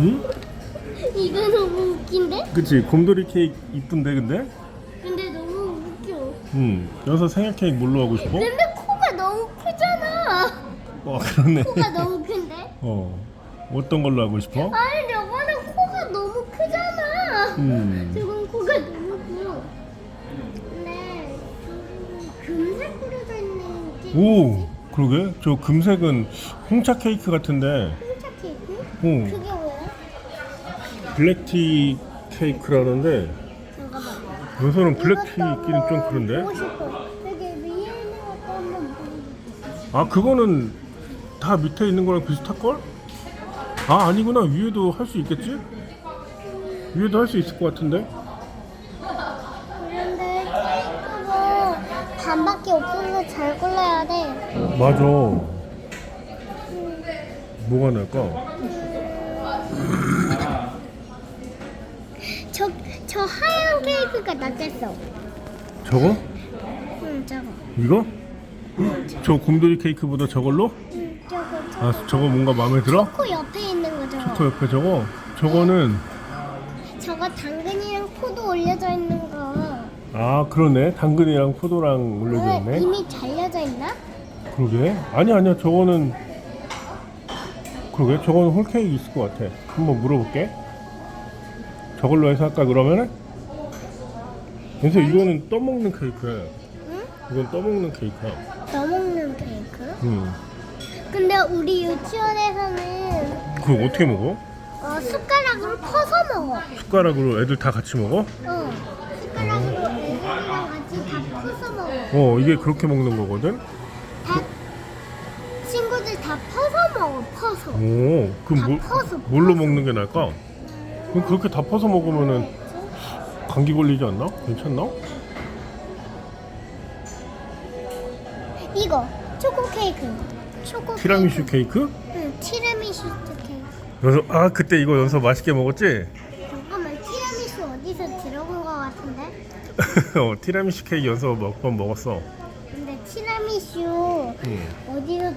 응? 이거 너무 웃긴데? 그치 곰돌이 케이크 이쁜데 근데? 근데 너무 웃겨. 응 여기서 생일 케이크 뭘로 하고 싶어? 근데 코가 너무 크잖아. 어 그러네 코가 너무 큰데? 어 어떤 걸로 하고 싶어? 아니 저거는 코가 너무 크잖아. 음. 저건 코가 너무 커. 근데 저는 금색 그려져 있는 게 오 그러게 저 금색은 홍차 케이크 같은데 홍차 케이크? 어 그게? 블랙티 케이크라는데. 여기서는 블랙티 있기는 좀 그런데 보고 싶어. 여기 위에 있는 것도 한번 보고 싶어. 아 그거는 다 밑에 있는 거랑 비슷할걸? 아 아니구나 위에도 할 수 있겠지? 위에도 할 수 있을 것 같은데 그런데 케이크가 반밖에 없어서 잘 골라야 돼. 맞아 뭐가 날까? 저, 저 하얀 케이크가 낫겠어. 저거? 응, 저거. 이거? 저 곰돌이 케이크보다 저걸로? 응, 저거, 저거. 아 저거 뭔가 마음에 들어? 코 옆에 있는 거 저거. 그 옆에 저거? 저거는 저거 당근이랑 포도 올려져 있는 거. 아 그러네 당근이랑 포도랑 어, 올려져 있네 이미 잘려져 있나? 그러게 아니 아니야 저거는 그러게 저거는 홀케이크 있을 것 같아 한번 물어볼게 저걸로 해서 할까 그러면은? 그래서 이거는 떠먹는 케이크야 응? 이건 떠먹는 케이크야 떠먹는 케이크? 응 근데 우리 유치원에서는 그거 어떻게 먹어? 어, 숟가락으로 퍼서 먹어. 숟가락으로 애들 다 같이 먹어? 어. 숟가락으로 애들이랑 같이 다 퍼서 먹어. 어 이게 그렇게 먹는 거거든? 다 친구들 다 퍼서 먹어. 퍼서. 오 그럼 다 뭐, 퍼서, 뭘로 먹는 게 나을까? 그럼 그렇게 다 퍼서 먹으면은 감기 걸리지 않나? 괜찮나? 이거 초코 케이크. 초코 티라미슈 케이크? 응, 티라미슈 케이크. 연서 아 그때 이거 연서 맛있게 먹었지? 잠깐만 티라미슈 어디서 들어본 것 같은데? 어, 티라미슈 케이크 연서 몇 번 먹었어. 근데 티라미슈 응. 어디서